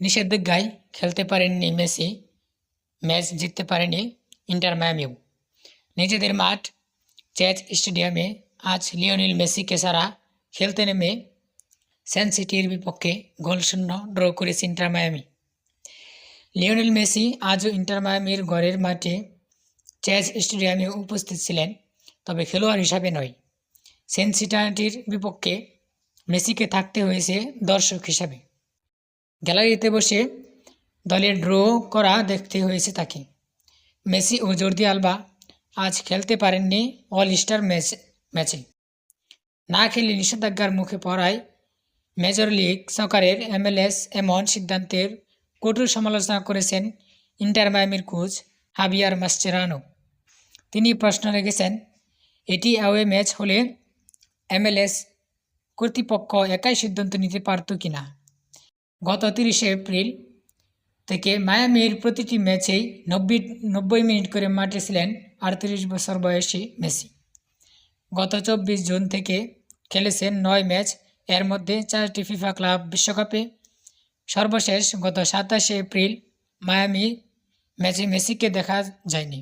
নিষেধাজ্ঞায় খেলতে পারেননি Messi, match জিততে পারেনি ইন্টার মায়ামিও। নিজেদের মাঠ, চ্যাচ স্টেডিয়ামে আজ লিওনিল মেসিকে ছাড়া খেলতে নেমে স্যান সিটির বিপক্ষে গোলশূন্য ড্র করেছে ইন্টার মায়ামি। লিওনেল মেসি আজও ইন্টার মায়ামির ঘরের মাঠে চ্যাচ স্টেডিয়ামে উপস্থিত ছিলেন, তবে খেলোয়াড় হিসাবে নয়। সেন্ট সিটাটির বিপক্ষে মেসিকে থাকতে হয়েছে দর্শক হিসাবে। গ্যালারিতে বসে দলের ড্র করা দেখতে হয়েছে তাকে। মেসি ও জর্দি আলবা আজ খেলতে পারেননি অল স্টার ম্যাচ। ম্যাচে না খেলে নিষেধাজ্ঞার মুখে পড়ায় মেজর লিগ সকারের এমএলএস এমন সিদ্ধান্তের কঠোর সমালোচনা করেছেন ইন্টার মায়ামির কোচ হাবিয়ার মাস্টেরানো। তিনি প্রশ্ন রেখেছেন, এটি অ্যাওয়ে ম্যাচ হলে এমএলএস কর্তৃপক্ষ একাই সিদ্ধান্ত নিতে পারত কি না গত তিরিশে এপ্রিল থেকে মায়ামির প্রতিটি ম্যাচেই নব্বই নব্বই মিনিট করে মাঠে ছিলেন আটত্রিশ বছর বয়সী মেসি। গত চব্বিশ জুন থেকে খেলেছেন নয় ম্যাচ, এর মধ্যে চারটি ফিফা ক্লাব বিশ্বকাপে। সর্বশেষ গত সাতাশে এপ্রিল মায়ামি ম্যাচে মেসিকে দেখা যায়নি।